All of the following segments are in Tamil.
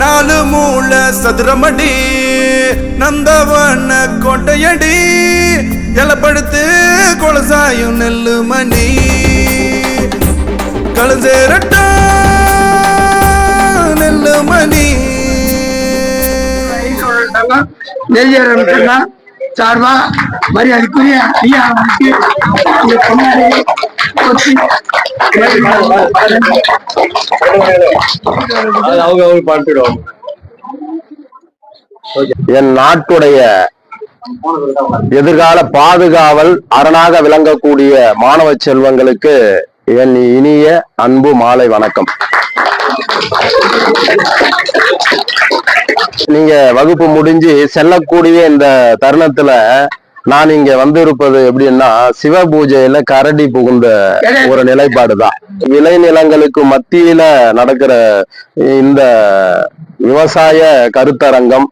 நாலு மூல சதுரமடி நந்தவன கோட்டையடி எலப்படுத்து கொலசாயும் நெல்லு மணி கழுசேரட்டா நெல்லு மணி நெல்லியரன் சார்பா மரியாதைக்குரிய ஐயா அவர்களுக்கு இந்த பொன்னாடை கொத்தி அது அவங்க அவங்க பார்த்துடுவாங்க என் நாட்டுடைய எதிர்கால பாதுகாவல் அரணாக விளங்கக்கூடிய மாணவ செல்வங்களுக்கு என் இனிய அன்பு மாலை வணக்கம். நீங்க வகுப்பு முடிஞ்சு செல்லக்கூடிய இந்த தருணத்துல நான் இங்க வந்திருப்பது எப்படின்னா சிவ பூஜையில கரடி புகுந்த ஒரு நிலைப்பாடுதான். விளைநிலங்களுக்கு மத்தியில நடக்கிற இந்த விவசாய கருத்தரங்கம்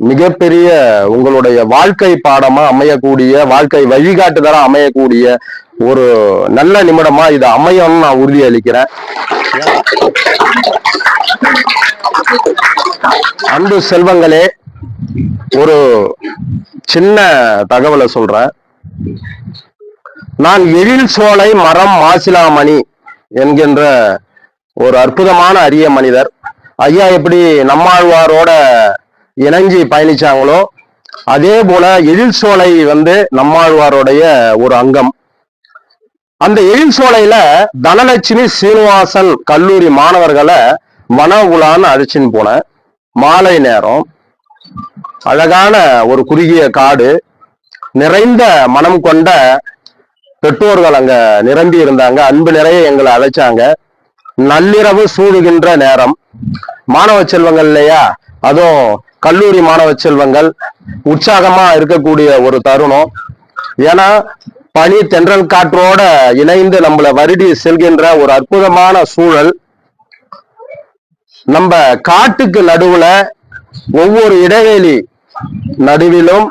மிகப்பெரிய உங்களுடைய வாழ்க்கை பாடமா அமையக்கூடிய வாழ்க்கை வழிகாட்டுதலா அமையக்கூடிய ஒரு நல்ல நிமிடமா இது அமையும்னு நான் உறுதி அளிக்கிறேன் அன்பு செல்வங்களே ஒரு சின்ன தகவலை சொல்றேன். நான் எழில் சோலை மரம் மாசிலாமணி என்கின்ற ஒரு அற்புதமான அரிய மனிதர். ஐயா எப்படி நம்மாழ்வாரோட இணைஞ்சு பயணிச்சாங்களோ அதே போல எழில் சோலை வந்து நம்மாழ்வாரோடைய ஒரு அங்கம். அந்த எழில் சோலையில தனலட்சுமி சீனிவாசன் கல்லூரி மாணவர்களை வன உலான்னு அழைச்சின்னு போனேன். மாலை நேரம். அழகான ஒரு குறுகிய காடு நிறைந்த மனம் கொண்ட பெற்றோர்கள் அங்க நிரம்பி இருந்தாங்க. அன்பு நிறைய எங்களை அழைச்சாங்க. நள்ளிரவு சூடுகின்ற நேரம். மாணவ செல்வங்கள் இல்லையா? அதுவும் கல்லூரி மாணவ செல்வங்கள். உற்சாகமா இருக்கக்கூடிய ஒரு தருணம். ஏன்னா பனி தென்றல் காற்றோட இணைந்து நம்மள வருடி செல்கின்ற ஒரு அற்புதமான சூழல். நம்ம காட்டுக்கு நடுவுல ஒவ்வொரு இடைவெளி நடுவிலும்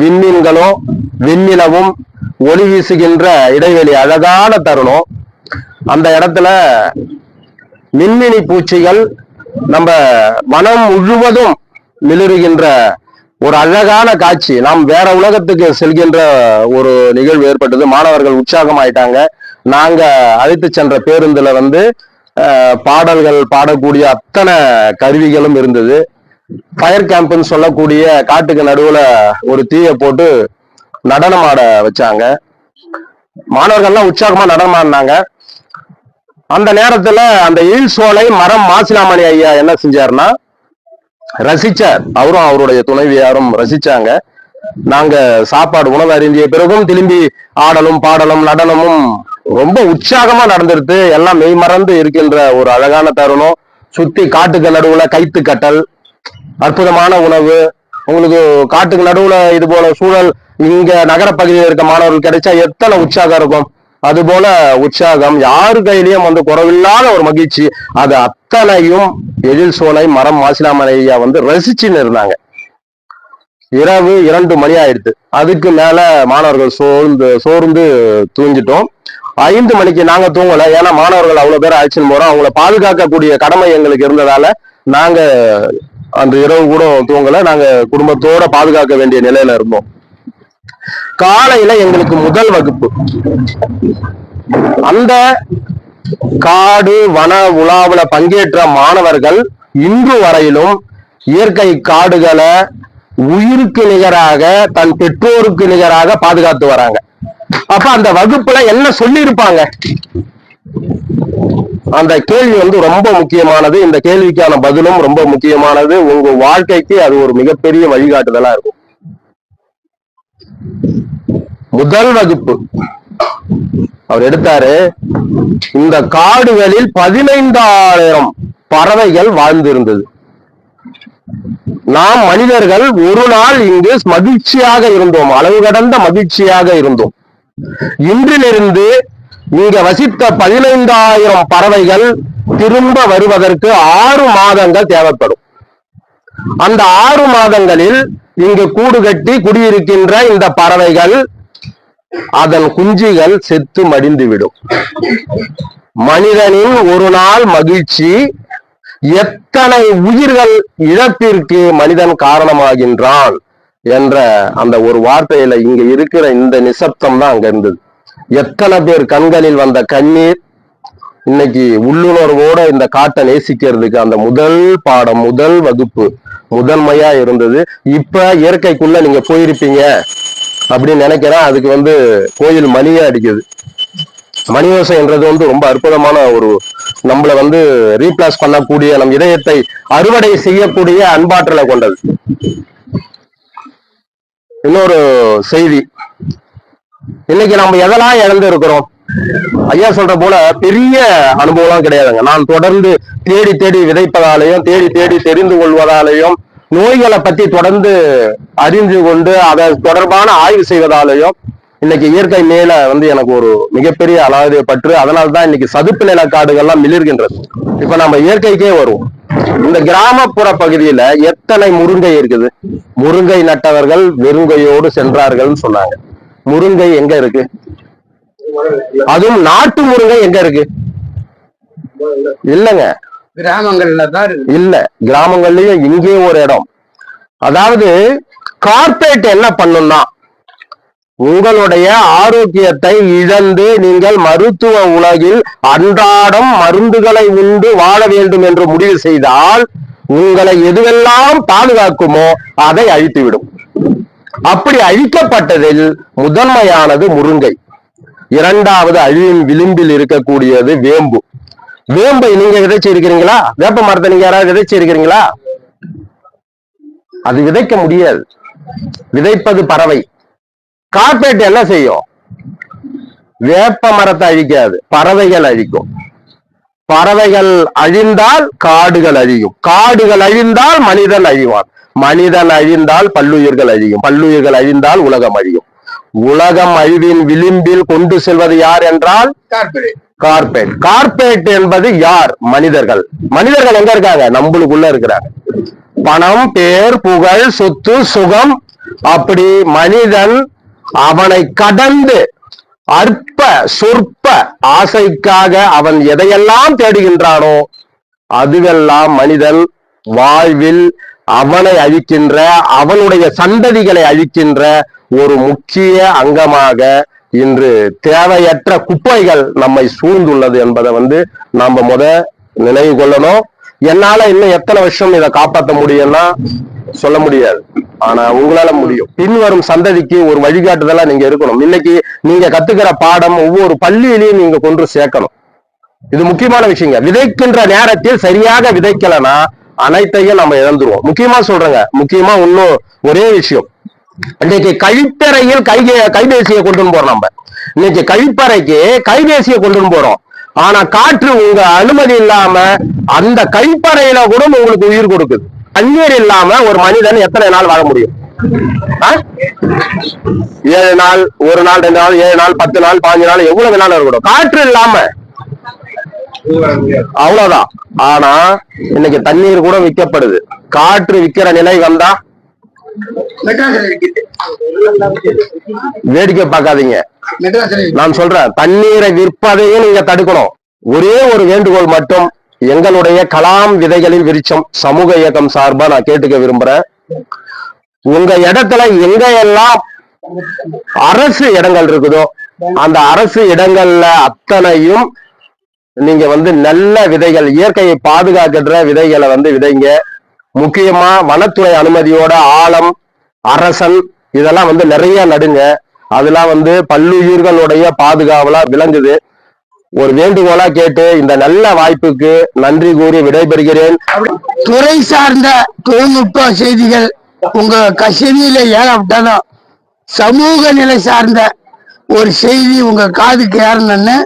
விண்மீன்களும் விண்ணிலவும் ஒளி வீசுகின்ற இடைவெளி அழகான தருணம். அந்த இடத்துல மின்மினி பூச்சிகள் நம்ம மனம் முழுவதும் மிளிருகின்ற ஒரு அழகான காட்சி. நாம் வேற உலகத்துக்கு செல்கின்ற ஒரு நிகழ்வு ஏற்பட்டது. மாணவர்கள் உற்சாகமாயிட்டாங்க. நாங்க அழைத்து சென்ற பேருந்துல வந்து அஹ், பாடல்கள் பாடக்கூடிய அத்தனை கருவிகளும் இருந்தது. ஃபயர் கேம்ப்னு சொல்லக்கூடிய காட்டுக்கு நடுவுல ஒரு தீயை போட்டு நடனம் ஆட வச்சாங்க. மாணவர்கள்லாம் உற்சாகமா நடனம் ஆடினாங்க. அந்த நேரத்துல அந்த ஈல் சோலை மரம் மாசிலாமணி ஐயா என்ன செஞ்சாருன்னா ரசிச்சார். அவரும் அவருடைய துணைவியாரும் ரசிச்சாங்க. நாங்க சாப்பாடு உணவு அறிந்திய பிறகும் திரும்பி ஆடலும் பாடலும் நடனமும் ரொம்ப உற்சாகமா நடந்துருது எல்லாம் மெய் மறந்து இருக்கின்ற ஒரு அழகான தருணம். சுத்தி காட்டுக்கு நடுவுல கைத்து கட்டல் அற்புதமான உணவு. உங்களுக்கு காட்டுக்கு நடுவுல இது போல சூழல் இங்க நகர பகுதியில் இருக்க மாணவர்கள் கிடைச்சா எத்தனை உற்சாகம் இருக்கும். அது போல உற்சாகம் யாரு கையிலயும் வந்து குறவில்லாத ஒரு மகிழ்ச்சி. அது அத்தனையும் எழில் சோலை மரம் மாசிலாமலை ஐயா வந்து ரசிச்சுன்னு இருந்தாங்க. இரவு இரண்டு மணி ஆயிடுது. அதுக்கு மேல மாணவர்கள் சோர்ந்து சோர்ந்து தூங்கிட்டோம். ஐந்து மணிக்கு நாங்க தூங்கல. ஏன்னா மாணவர்கள் அவ்வளவு பேர் அழைச்சின்னு போறோம். அவங்கள பாதுகாக்கக்கூடிய கடமை எங்களுக்கு இருந்ததால நாங்க அந்த இரவு கூட தூங்கல. நாங்க குடும்பத்தோட பாதுகாக்க வேண்டிய நிலையில இருந்தோம். காலையில எங்களுக்கு முதல் வகுப்பு. அந்த காடு வன உலாவுல பங்கேற்ற மாணவர்கள் இன்று வரையிலும் இயற்கை காடுகளை உயிருக்கு நிகராக தன் பெற்றோருக்கு நிகராக பாதுகாத்து வராங்க. அப்ப அந்த வகுப்புல என்ன சொல்லியிருப்பாங்க? அந்த கேள்வி வந்து ரொம்ப முக்கியமானது. இந்த கேள்விக்கான பதிலும் ரொம்ப முக்கியமானது. உங்க வாழ்க்கைக்கு அது ஒரு மிகப்பெரிய வழிகாட்டுதலா இருக்கும். முதல் வகுப்பு. அவர் எடுத்தாரு. இந்த காடுகளில் பதினைந்தாயிரம் பறவைகள் வாழ்ந்திருந்தது. நாம் மனிதர்கள் ஒரு நாள் இங்கு மகிழ்ச்சியாக இருந்தோம். அளவு கடந்த மகிழ்ச்சியாக இருந்தோம். இன்றிலிருந்து இங்க வசித்த பதினைந்தாயிரம் பறவைகள் திரும்ப வருவதற்கு ஆறு மாதங்கள் தேவைப்படும். அந்த ஆறு மாதங்களில் இங்கு கூடு கட்டி குடியிருக்கின்ற இந்த பறவைகள் அதன் குஞ்சுகள் செத்து மடிந்துவிடும். மனிதனின் ஒரு நாள் மகிழ்ச்சி எத்தனை உயிர்கள் இழப்பிற்கு மனிதன் காரணமாகின்றான் என்ற அந்த ஒரு வார்த்தையில இங்க இருக்கிற இந்த நிசப்தம் தான் அங்க இருந்தது. எத்தனை பேர் கண்களில் வந்த கண்ணீர்? இன்னைக்கு உள்ளுணர்வோட இந்த காட்டை நேசிக்கிறதுக்கு அந்த முதல் பாடம் முதல் வகுப்பு முதன்மையா இருந்தது. இப்ப இயற்கைக்குள்ள நீங்க போயிருப்பீங்க அப்படின்னு நினைக்கிறேன். அதுக்கு வந்து கோயில் மணியே அடிக்குது. மணிவசைன்றது வந்து ரொம்ப அற்புதமான ஒரு நம்மளை வந்து ரீப்ளாஸ் பண்ணக்கூடிய நம் இதயத்தை அறுவடை செய்யக்கூடிய அன்பாற்றலை கொண்டது. இன்னொரு செய்தி. இன்னைக்கு நம்ம எதெல்லாம் இழந்து இருக்கிறோம் ஐயா சொல்ற போல பெரிய அனுபவம்லாம் கிடையாதுங்க. நான் தொடர்ந்து தேடி தேடி விதைப்பதாலையும் தேடி தேடி தெரிந்து கொள்வதாலையும் நோய்களை பத்தி தொடர்ந்து அறிந்து கொண்டு அதை தொடர்பான ஆய்வு செய்வதாலையும் இன்னைக்கு இயற்கை மேல வந்து எனக்கு ஒரு மிகப்பெரிய அலாது பற்று. அதனால தான் இன்னைக்கு சதுப்பு நில காடுகள்லாம் மிளிர்கின்றது. இப்ப நம்ம இயற்கைக்கே வருவோம். இந்த கிராமப்புற பகுதியில எத்தனை முருங்கை இருக்குது? முருங்கை நட்டவர்கள் வெறுங்கையோடு சென்றார்கள்னு சொன்னாங்க. முருங்கை எங்க இருக்கு? அதுவும் நாட்டு முருங்கை எங்க இருக்கு? இல்லங்க. கிராமங்கள்ல தான் இல்ல கிராமங்கள்லயும் இங்கே ஒரு இடம். அதாவது கார்ப்பரேட் என்ன பண்ணும்னா உங்களுடைய ஆரோக்கியத்தை இழந்து நீங்கள் மருத்துவ உலகில் அன்றாடம் மருந்துகளை உண்டு வாழ வேண்டும் என்று முடிவு செய்தால் உங்களை எதுவெல்லாம் பாதுகாக்குமோ அதை அழித்துவிடும். அப்படி அழிக்கப்பட்டதில் முதன்மையானது முருங்கை. இரண்டாவது அழியும் விளிம்பில் இருக்கக்கூடியது வேம்பு. வேம்பை நீங்க விதைச்சு இருக்கிறீங்களா வேப்ப மரத்தை நீங்க யாராவது விதைச்சு இருக்கிறீங்களா அது விதைக்க முடியாது. விதைப்பது பறவை. கார்பரேட் என்ன செய்யும்? வேப்ப மரத்தை அழிக்காது. பறவைகள் அழிக்கும். பறவைகள் அழிந்தால் காடுகள் அழியும். காடுகள் அழிந்தால் மனிதன் அழிவான். மனிதன் அழிந்தால் பல்லுயிர்கள் அழியும். பல்லுயிர்கள் அழிந்தால் உலகம் அழியும். உலகம் அழிவின் விளிம்பில் கொண்டு செல்வது யார் என்றால்? கார்பரேட் கார்பரேட் என்பது யார்? மனிதர்கள். மனிதர்கள் எங்க இருக்காங்க? நம்மளுக்குள்ள இருக்கிறாங்க. பணம் பேர் புகழ் சொத்து சுகம். அப்படி மனிதன் அவனை கடந்து அற்ப சொற்ப ஆசைக்காக அவன் எதையெல்லாம் தேடுகின்றானோ அதுவெல்லாம் மனிதன் வாழ்வில் அவனை அழிக்கின்ற அவனுடைய சந்ததிகளை அழிக்கின்ற ஒரு முக்கிய அங்கமாக இன்று தேவையற்ற குப்பைகள் நம்மை சூழ்ந்துள்ளது என்பதை வந்து நாம முத நினைவு கொள்ளணும். என்னால இன்னும் எத்தனை வருஷம் இதை காப்பாற்ற முடியும்னா சொல்ல முடியாது. ஆனா உங்களால முடியும். பின்வரும் சந்ததிக்கு ஒரு வழிகாட்டுதலா நீங்க இருக்கணும். இன்னைக்கு நீங்க கத்துக்கிற பாடம் ஒவ்வொரு பள்ளியிலையும் நீங்க கொண்டு சேர்க்கணும். இது முக்கியமான விஷயங்க. விதைக்கின்ற நேரத்தில் சரியாக விதைக்கலன்னா அனைத்தையும் நம்ம இழந்துருவோம். முக்கியமா சொல்றேங்க. முக்கியமா இன்னும் ஒரே விஷயம். இன்னைக்கு கழிப்பறையில் கைகை கைபேசியை கொண்டு போறோம் நம்ம இன்னைக்கு கழிப்பறைக்கு கைபேசியை கொண்டு போறோம். ஆனா காற்று உங்க அனுமதி இல்லாம அந்த கழிப்பறையில கூட உங்களுக்கு உயிர் கொடுக்குது. தண்ணீர் இல்லாம ஒரு மனிதன் எத்தனை நாள் வாழ முடியும்? ஆ? ஏழு நாள் ஒரு நாள் ரெண்டு நாள் ஏழு நாள் பத்து நாள் பாஞ்சு நாள் எவ்வளவு நாள் இருக்கட்டும் காற்று இல்லாம அவ்வளவுதான். ஆனா இன்னைக்கு தண்ணீர் கூட விற்கப்படுது. காற்று விக்கிற நிலை வந்தா வேடிக்கை பார்க்காதீங்க. நான் சொல்றேன் தண்ணீரை விற்பதையும் நீங்க தடுக்கணும். ஒரே ஒரு வேண்டுகோள் மட்டும் எங்களுடைய கலாம் விதைகளின் விரிச்சம் சமூக இயக்கம் சார்பா நான் கேட்டுக்க விரும்புறேன். உங்க இடத்துல எங்க எல்லாம் அரசு இடங்கள் இருக்குதோ அந்த அரசு இடங்கள்ல அத்தனையும் நீங்க வந்து நல்ல விதைகள் இயற்கையை பாதுகாக்கின்ற விதைகளை வந்து விதைங்க. முக்கியமா வனத்துறை அனுமதியோட ஆழம் அரசன் இதெல்லாம் வந்து நிறைய நடுங்க. அதெல்லாம் வந்து பல்லுயிர்களுடைய பாதுகாவலா விளங்குது. ஒரு வேண்டுகோளா கேட்டு இந்த நல்ல வாய்ப்புக்கு நன்றி கூறி விடைபெறுகிறேன். துறை சார்ந்த தொழில்நுட்ப செய்திகள் உங்க கசினியில ஏகப்பட்டதும் சமூக நிலை சார்ந்த ஒரு செய்தி உங்க காதுக்கு ஏறணும்னு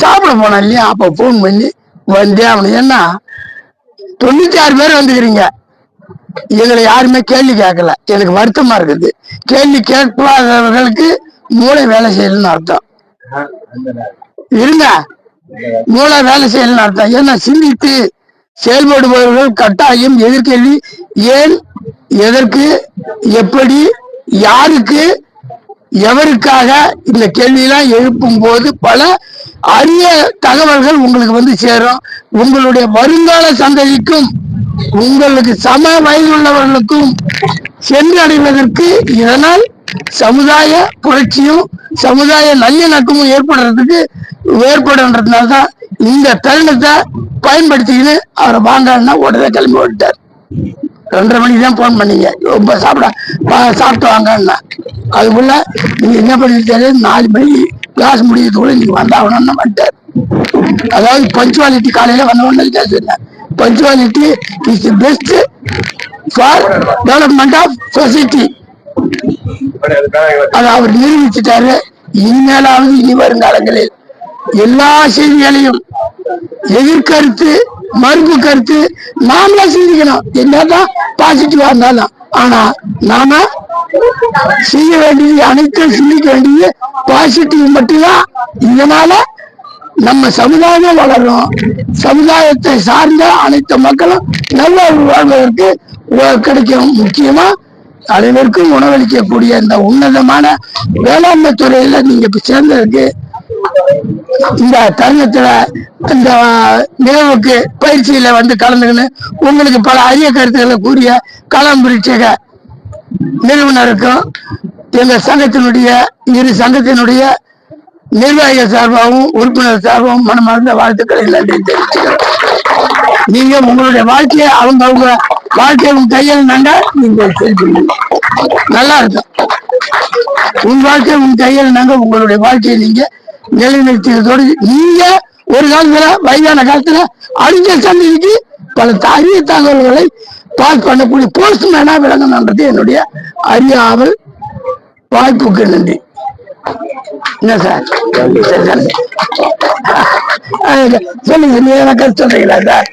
சாப்பிட போனேன் இல்லையா? அப்ப ஃபோன் பண்ணி வந்தே அவனு ஏன்னா தொண்ணூத்தி ஆறு பேர் வந்துக்கிறீங்க. எங்களை யாருமே கேள்வி கேட்கல. எனக்கு வருத்தமா இருக்குது. கேள்வி கேட்காதவர்களுக்கு மூளை வேலை செய்யலன்னு அர்த்தம். இருங்க. மூளை வேலை செய்யலன்னு அர்த்தம். ஏன்னா சிந்தித்து செயல்படுபவர்கள் கட்டாயம் எதிர்கேள்வி. ஏன்? எதற்கு? எப்படி? யாருக்கு? எவருக்காக இந்த கேள்வியெல்லாம் எழுப்பும் போது பல அரிய தகவல்கள் உங்களுக்கு வந்து சேரும். உங்களுடைய வருங்கால சந்ததிக்கும் உங்களுக்கு சம வயதுள்ளவர்களுக்கும் சென்றடைவதற்கு இதனால் சமுதாய புரட்சியும் சமுதாய நல்லிணக்கமும் ஏற்படுறதுக்கு ஏற்படுன்றதுனால தான் இந்த தருணத்தை பயன்படுத்திக்கின்னு அவரை வாங்கன்னா உடனே கிளம்பி விட்டார் ரெண்டரை மணிக்கு தான் ஃபோன் பண்ணீங்க. ரொம்ப சாப்பிட சாப்பிட்டு வாங்கன்னா அதுக்குள்ள நீங்க என்ன பண்ணிட்டு நாலு மணிக்கு கிளாஸ் முடியறதுக்குள்ள நீங்க வந்தாகணும்னு வந்துட்டார் அதாவது பஞ்சுவாலிட்டி காலையில வந்த உடனே சொன்னேன். Punctuality is the best for development of society அதை அவர் நிரூபிச்சிட்டாரு. இனிமேலாவது இனி வருங்காலங்களில் எல்லா செய்திகளையும் எதிர்கருத்து மறுப்பு கருத்து நாமளே சிந்திக்கணும். என்னதான் பாசிட்டிவா இருந்தாலும். ஆனா நாம செய்ய வேண்டியது அனைத்தும் சிந்திக்க வேண்டியது பாசிட்டிவ் மட்டும்தான். இதனால நம்ம சமுதாயம் வளரும். சமுதாயத்தை சார்ந்த அனைத்து மக்களும் நல்ல வாழ்வதற்கு கிடைக்கும். முக்கியமா அனைவருக்கும் உணவளிக்கக்கூடிய இந்த உன்னதமான வேளாண்மை துறையில நீங்க இப்ப சேர்ந்ததுக்கு இந்த தருணத்துல இந்த நிகழ்வுக்கு பயிற்சியில வந்து கலந்துக்கின்னு உங்களுக்கு பல அரிய கருத்துக்களை கூறிய களம் பரீட்சக நிறுவனருக்கும் எங்க சங்கத்தினுடைய இரு சங்கத்தினுடைய நிர்வாகிகள் சார்பாகவும் உறுப்பினர் சார்பாகவும் மனமார்ந்த வாழ்த்துக்களை நன்றி தெரிவிச்சுக்கிறேன் நீங்க உங்களுடைய வாழ்க்கையை அவங்க அவங்க வாழ்க்கையை உங்க கையில் நண்டா நீங்க செலுத்துங்க நல்லா இருக்கும். உன் வாழ்க்கை உன் கையில் நாங்க உங்களுடைய வாழ்க்கையை நீங்க நிலைநிறுத்தியதோடு நீங்க ஒரு காலத்துல வயதான காலத்துல அழிஞ்ச சந்ததிக்கு பல அரிய தகவல்களை பாஸ் பண்ணக்கூடிய போஸ்ட்மேனா விளங்கணுன்றது என்னுடைய அரிய ஆவல் வாய்ப்புக்கு நன்றி. என்ன சார்? சொல்லுங்க நீ எனக்கு சொல்றீங்களா சார்?